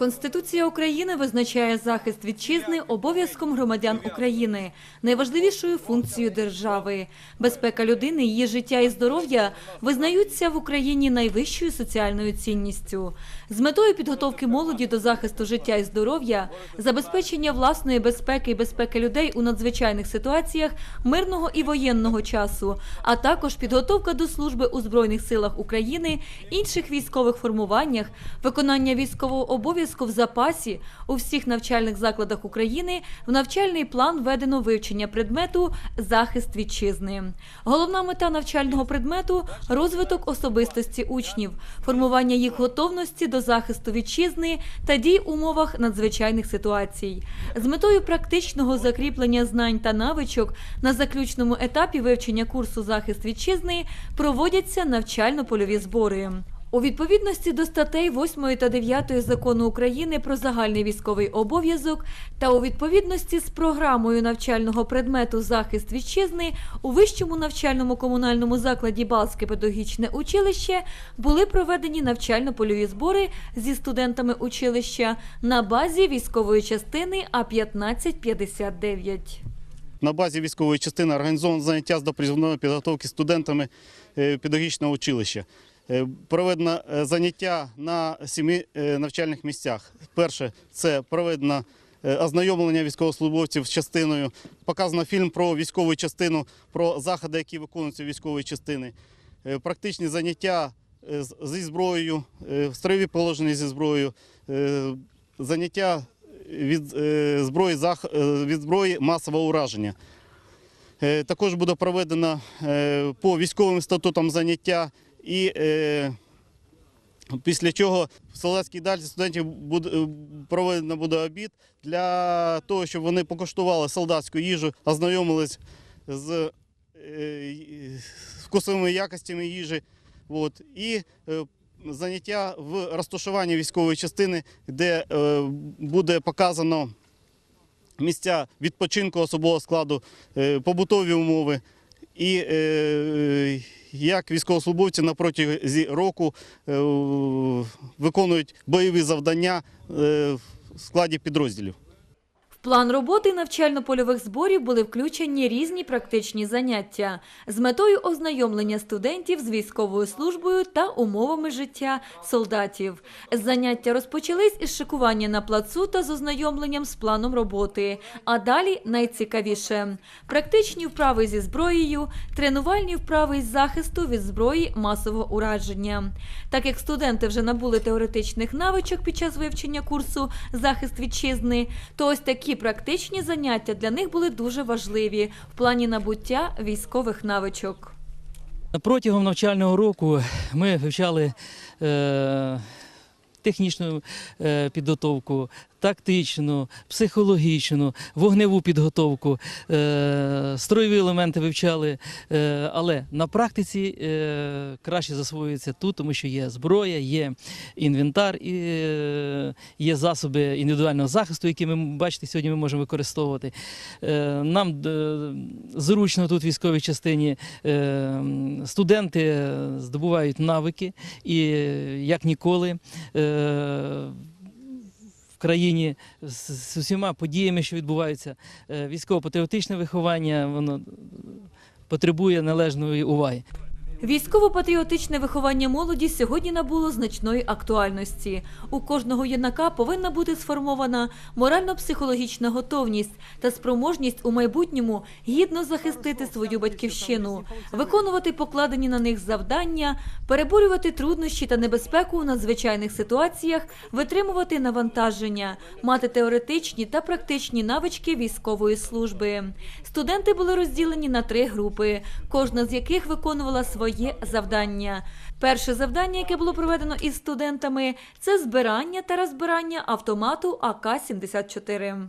Конституція України визначає захист вітчизни обов'язком громадян України, найважливішою функцією держави. Безпека людини, її життя і здоров'я визнаються в Україні найвищою соціальною цінністю. З метою підготовки молоді до захисту життя і здоров'я, забезпечення власної безпеки і безпеки людей у надзвичайних ситуаціях мирного і воєнного часу, а також підготовка до служби у Збройних силах України, інших військових формуваннях, виконання військового обов'язку в запасі у всіх навчальних закладах України в навчальний план введено вивчення предмету захист вітчизни. Головна мета навчального предмету розвиток особистості учнів, формування їх готовності до захисту вітчизни та дій в умовах надзвичайних ситуацій. З метою практичного закріплення знань та навичок на заключному етапі вивчення курсу захист вітчизни проводяться навчально-польові збори. У відповідності до статей 8 та 9 закону України про загальний військовий обов'язок та у відповідності з програмою навчального предмету захист вітчизни у вищому навчальному комунальному закладі Балтське педагогічне училище були проведені навчально-польові збори зі студентами училища на базі військової частини А 1559. На базі військової частини організовано заняття з допризовної підготовки студентами е, педагогічного училища. Е, Проведено е, заняття на семи е, навчальних місцях. Перше це проведено ознайомлення військовослужбовців з частиною. Показано фільм про військову частину, про заходи, які виконуються військової частини. Практичні заняття зі зброєю, строєві положення зі зброєю, заняття від зброї від зброї масового ураження. Також буде проведено по військовим статутам заняття і е, після чого в солдатській дальці студентів буде проведено буде обід для того, щоб вони покуштували солдатську їжу, ознайомились з е, вкусовими якостями їжі. От, і е, заняття в розташуванні військової частини, де е, буде показано місця відпочинку особового складу, е, побутові умови. І е, як військовослужбовці на протязі року е, виконують бойові завдання е, в складі підрозділів. План роботи навчально-польових зборів були включені різні практичні заняття з метою ознайомлення студентів з військовою службою та умовами життя солдатів. Заняття розпочались із шикування на плацу та з ознайомленням з планом роботи. А далі найцікавіше практичні вправи зі зброєю, тренувальні вправи із захисту від зброї масового ураження. Так як студенти вже набули теоретичних навичок під час вивчення курсу захист вітчизни, то ось такі практичні заняття для них були дуже важливі в плані набуття військових навичок. Протягом навчального року ми вивчали е, технічну е, підготовку, тактичну, психологічну, вогневу підготовку, е, строєві елементи вивчали. Е, але на практиці е, краще засвоюється тут, тому що є зброя, є інвентар, і є засоби індивідуального захисту, які ми бачите, сьогодні ми можемо використовувати. Нам зручно тут в військовій частині студенти здобувають навики і як ніколи. Країні з, з усіма подіями, що відбуваються, е, військово-патріотичне виховання воно потребує належної уваги. Військово-патріотичне виховання молоді сьогодні набуло значної актуальності. У кожного юнака повинна бути сформована морально-психологічна готовність та спроможність у майбутньому гідно захистити свою батьківщину, виконувати покладені на них завдання, переборювати труднощі та небезпеку у надзвичайних ситуаціях, витримувати навантаження, мати теоретичні та практичні навички військової служби. Студенти були розділені на три групи, кожна з яких виконувала своє завдання. Перше завдання, яке було проведено із студентами, це збирання та розбирання автомату АК-74.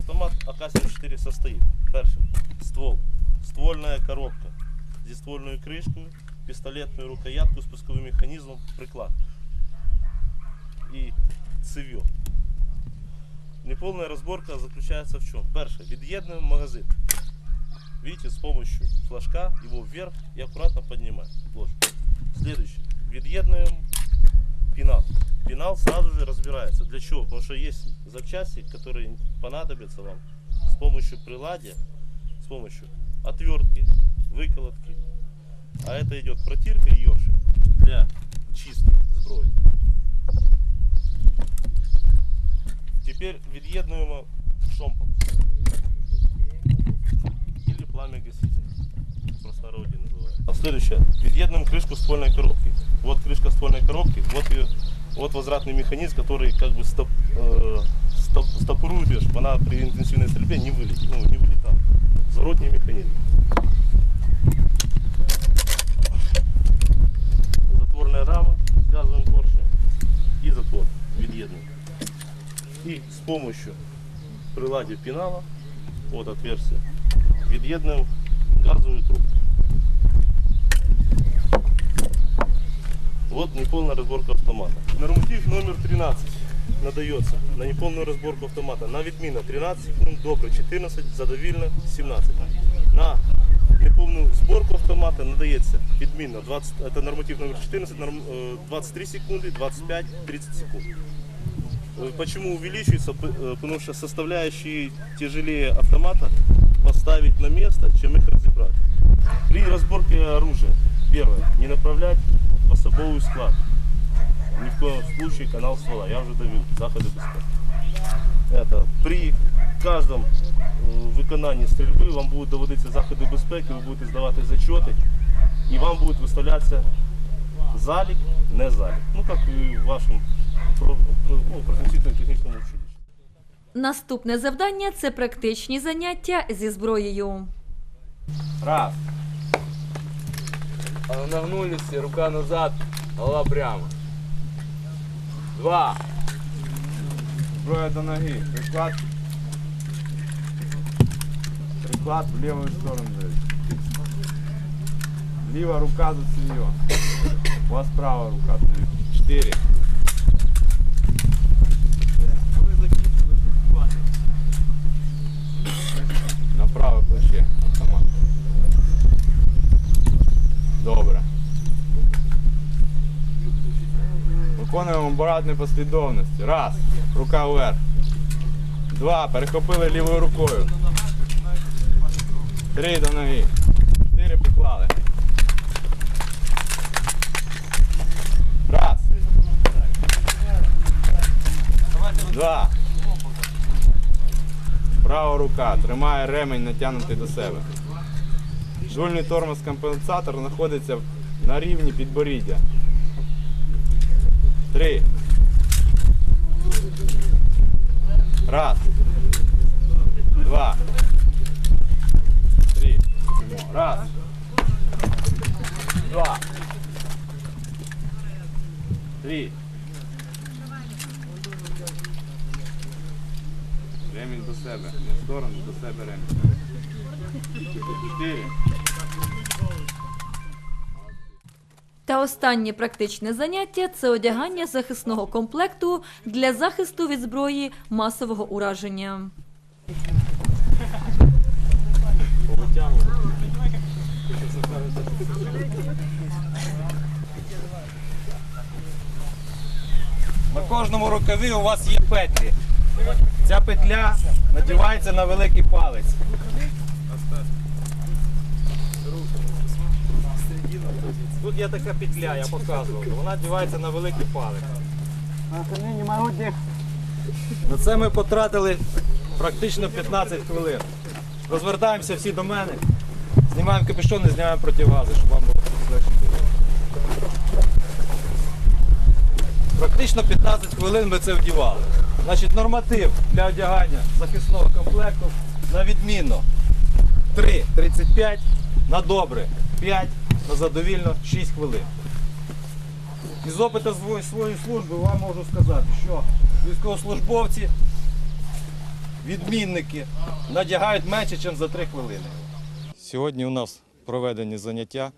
Автомат АК-74 состоит. Першим ствол, ствольная коробка зі ствольною кришкою, пістолетною рукояткою, спусковим механізмом, приклад і цевье. Неполная разборка заключается в чем? Перше, від'єднуємо магазин. Видите, с помощью флажка его вверх и аккуратно поднимаем. Ложь. Следующее. Від'єднуємо пенал. Пенал сразу же разбирается. Для чего? Потому что есть запчасти, которые понадобятся вам с помощью приладья, с помощью отвертки, выколотки. А это идет протирка и ёршик для чистки зброї. Теперь від'єднуємо шомпол. Или пламя-гаситель. В простонародье называют. А Следующее. Від'єднуємо крышку ствольной коробки. Вот крышка ствольной коробки, вот ее, вот возвратный механизм, который как бы стоп, э, стоп, стопорует ее, чтобы она при интенсивной стрельбе не вылетела, ну, не вылетала. Зворотний механизм. помощью приладів пенала, вот отверстие, від'єднуємо газовую трубку. Вот неполная разборка автомата. Норматив номер 13 надается на неполную разборку автомата. На відміна 13 секунд, добре 14, задовільно 17. На неповну зборку автомата надається відмінно 20, это норматив номер 14, норм- э, 23 секунды, 25, 30 секунд. Э, Почему увеличивается? П- э, Потому что составляющие тяжелее автомата поставить на место, чем их разобрать. При разборке оружия, первое, не направлять в особовый склад. Ни в коем случае канал ствола. Я уже давил, заходы безпеки. Это при каждом э, виконанні стрільби вам будуть доводитися заходи безпеки, ви будете здавати зачоти, і вам буде виставлятися залік, не залік. Ну, як і в вашому про- про- ну, професійно-технічному училищі. Наступне завдання це практичні заняття зі зброєю. Раз. Нагнулись, рука назад, голова прямо. Два. Зброя до ноги. Приклад. Приклад в левую сторону. Левая рука за цевьё. У вас правая рука стоит. Четыре. На правое плече автомат. Добре. Виконуємо в послідовності. Раз. Рука вверх. Два. Перехопили лівою рукою. Три до ноги. Чотири поклали. Раз. Два. Права рука. Тримає ремень натягнутий до себе. Жульний тормоз компенсатор знаходиться на рівні підборіддя. Три. Раз. Два. Три. Раз. Два. Три. Ремінь до себе. Не в сторону, до себе ремінь. Чотири. Та останнє практичне заняття це одягання захисного комплекту для захисту від зброї масового ураження. На кожному рукаві у вас є петлі. Ця петля надівається на великий палець. Тут є така петля, я показував. Вона надівається на великий палець. На це ми потратили практично 15 хвилин. Розвертаємося всі до мене, знімаємо капюшон і знімаємо противази, щоб вам було легше. Практично 15 хвилин ми це вдівали. Значить, норматив для одягання захисного комплекту на відмінно 3,35, на добре 5, на задовільно 6 хвилин. Із опиту своєї, служби вам можу сказати, що військовослужбовці, відмінники надягають менше, ніж за 3 хвилини. Сьогодні у нас проведені заняття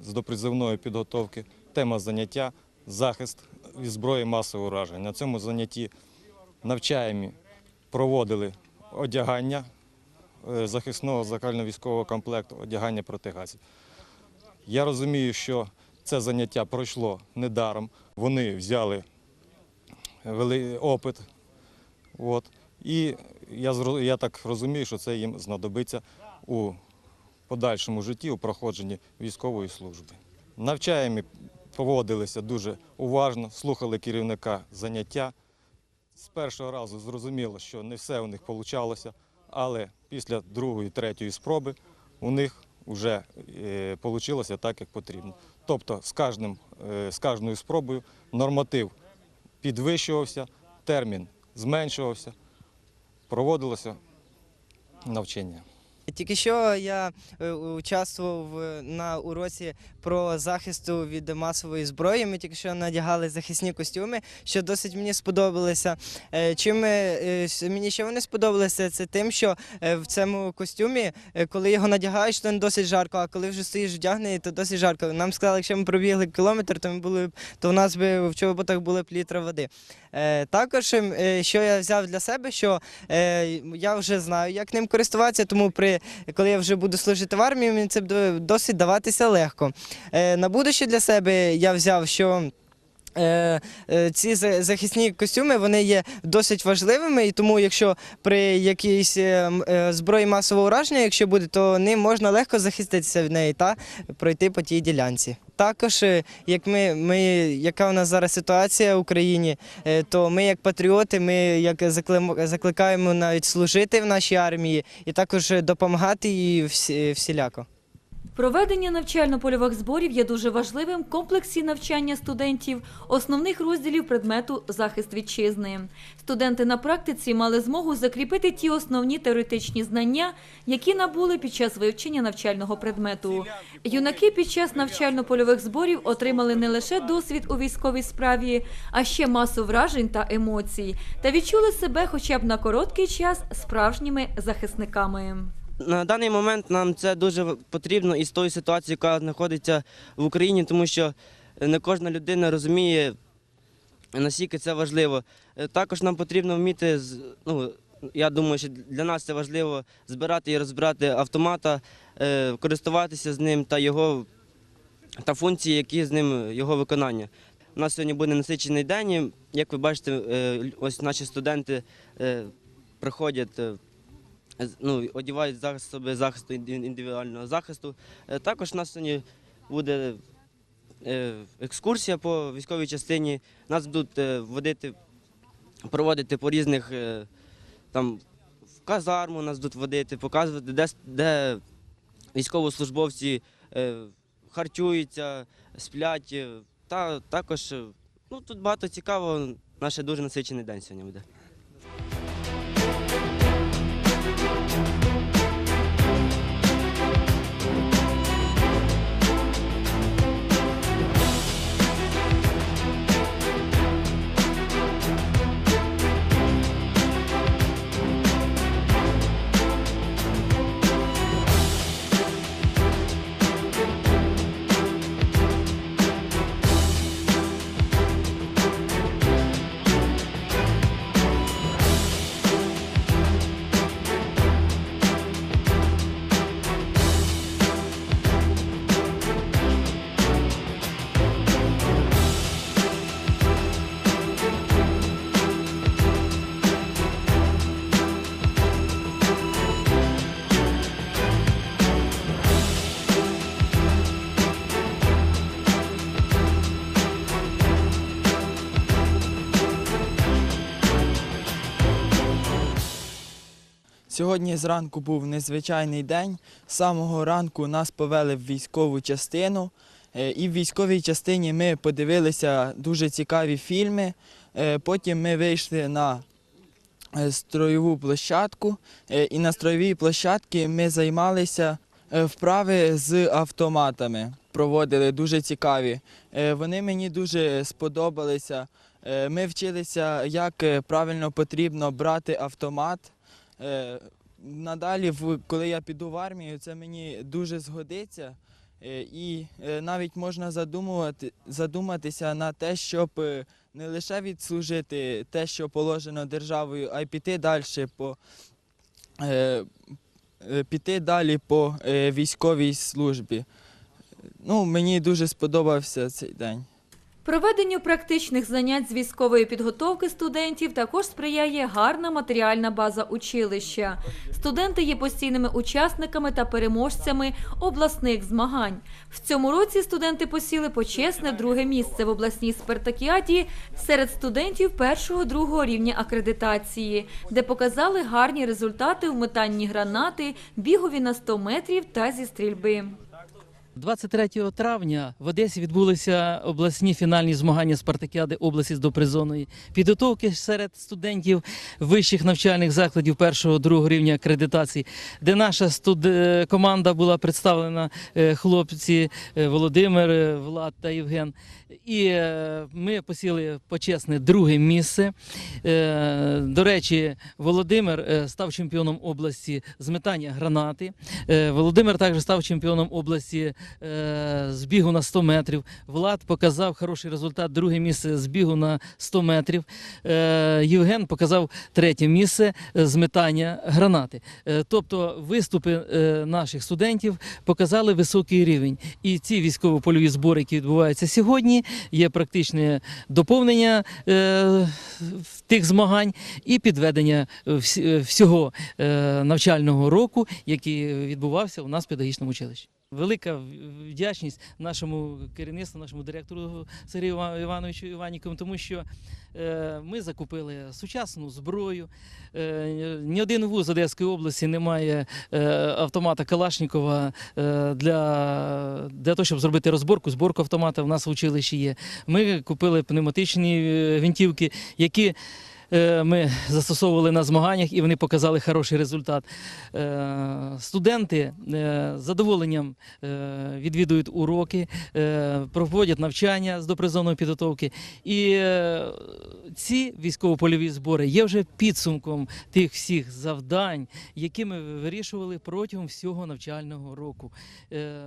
з допризивної підготовки. Тема заняття захист від зброї масового ураження. На цьому занятті навчаємо, проводили одягання е, захисного загальновійськового комплекту, одягання протигазів. Я розумію, що це заняття пройшло недаром, Вони взяли опит. От. І я, я так розумію, що це їм знадобиться у подальшому житті, у проходженні військової служби. Навчаємо поводилися дуже уважно, слухали керівника заняття. З першого разу зрозуміло, що не все у них вийшло, але після другої, третьої спроби у них вже вийшло так, як потрібно. Тобто з, кожним, е, з кожною спробою норматив підвищувався, термін зменшувався, проводилося навчання. Тільки що я е, участвував на уроці про захисту від масової зброї. Ми тільки що надягали захисні костюми, що досить мені сподобалося. Е, Чим е, мені ще вони сподобалися, це тим, що в цьому костюмі, коли його надягаєш, то не досить жарко, а коли вже стоїш вдягнений, то досить жарко. Нам сказали, якщо ми пробігли кілометр, то ми були то в нас би в чоботах були б літра води. Також, е, що я взяв для себе, що я вже знаю, як ним користуватися, тому при коли я вже буду служити в армії, мені це досить даватися легко. Е, На будуще для себе я взяв, що. Е, е, Ці захисні костюми вони є досить важливими, і тому, якщо при якійсь е, зброї масового ураження, якщо буде, то ним можна легко захиститися від неї та пройти по тій ділянці. Також, як ми, ми, яка у нас зараз ситуація в Україні, то ми, як патріоти, ми як закликаємо навіть служити в нашій армії і також допомагати їй всі- всіляко. Проведення навчально-польових зборів є дуже важливим в комплексі навчання студентів основних розділів предмету захист вітчизни. Студенти на практиці мали змогу закріпити ті основні теоретичні знання, які набули під час вивчення навчального предмету. Юнаки під час навчально-польових зборів отримали не лише досвід у військовій справі, а ще масу вражень та емоцій, та відчули себе хоча б на короткий час справжніми захисниками. На даний момент нам це дуже потрібно із тої ситуації, яка знаходиться в Україні, тому що не кожна людина розуміє, наскільки це важливо. Е, Також нам потрібно вміти, ну, я думаю, що для нас це важливо збирати і розбирати автомата, е, користуватися з ним та його та функції, які з ним його виконання. У нас сьогодні буде насичений день. Як ви бачите, е, ось наші студенти приходять. Ну, одягають засоби захисту індивідуального захисту. Е, Також у нас сьогодні буде е, екскурсія по військовій частині. Нас будуть е, водити, проводити по різних там в казарму нас будуть водити, показувати, де, де військовослужбовці харчуються, сплять. Та також ну, тут багато цікавого. Наш дуже насичений день сьогодні буде. Сьогодні зранку був незвичайний день. З самого ранку нас повели в військову частину. Е, І в військовій частині ми подивилися дуже цікаві фільми. Е, Потім ми вийшли на е, строєву площадку. І на строєвій площадці ми займалися вправи з автоматами. Проводили дуже цікаві. Вони мені дуже сподобалися. Ми вчилися, як правильно потрібно брати автомат. Е, Надалі, коли я піду в армію, це мені дуже згодиться. Е, І е, навіть можна задуматися на те, щоб не лише відслужити те, що положено державою, а й піти далі по, піти далі по військовій службі. Ну, мені дуже сподобався цей день. Проведенню практичних занять з військової підготовки студентів також сприяє гарна матеріальна база училища. Студенти є постійними учасниками та переможцями обласних змагань. В цьому році студенти посіли почесне друге місце в обласній спартакіаді серед студентів першого-другого рівня акредитації, де показали гарні результати в метанні гранати, бігові на 100 метрів та зі стрільби. 23 травня в Одесі відбулися обласні фінальні змагання спартакіади області з допризовної підготовки серед студентів вищих навчальних закладів першого другого рівня акредитації, де наша студ... е, команда була представлена е, хлопці е, Володимир, Влад та Євген. І ми посіли почесне друге місце. До речі, Володимир став чемпіоном області з метання гранати. Володимир також став чемпіоном області е, з бігу на 100 метрів. Влад показав хороший результат, друге місце з бігу на 100 метрів. Е, Євген показав третє місце з метання гранати. Е, Тобто виступи наших студентів показали високий рівень. І ці військово-польові збори, які відбуваються сьогодні, є практичне доповнення тих змагань і підведення вс- всього навчального року, який відбувався у нас в педагогічному училищі. Велика вдячність нашому керівництву, нашому директору Сергію Івановичу Іванікову, тому що е, ми закупили сучасну зброю. Е, ні один вуз Одеської області не має е, автомата Калашнікова для, для того, щоб зробити розборку. Зборку автомата в нас в училищі є. Ми купили пневматичні гвинтівки, які ми застосовували на змаганнях, і вони показали хороший результат. Е, Студенти е, з задоволенням е, відвідують уроки, е, проводять навчання з допризовної підготовки. І е, ці військово-польові збори є вже підсумком тих всіх завдань, які ми вирішували протягом всього навчального року. Е,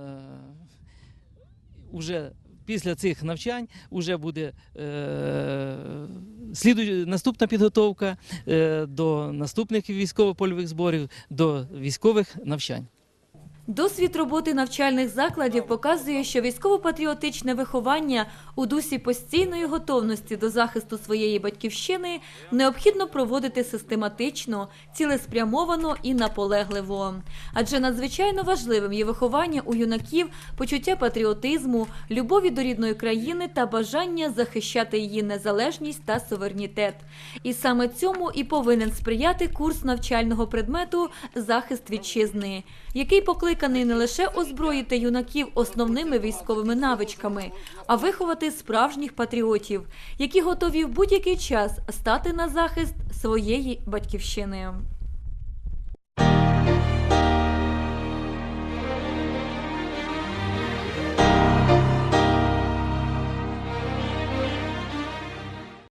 Уже після цих навчань вже буде е, слідує, наступна підготовка е, до наступних військово-польових зборів, до військових навчань. Досвід роботи навчальних закладів показує, що військово-патріотичне виховання у дусі постійної готовності до захисту своєї батьківщини необхідно проводити систематично, цілеспрямовано і наполегливо. Адже надзвичайно важливим є виховання у юнаків почуття патріотизму, любові до рідної країни та бажання захищати її незалежність та суверенітет. І саме цьому і повинен сприяти курс навчального предмету захист вітчизни, який покликаний не лише озброїти юнаків основними військовими навичками, а справжніх патріотів, які готові в будь-який час стати на захист своєї батьківщини.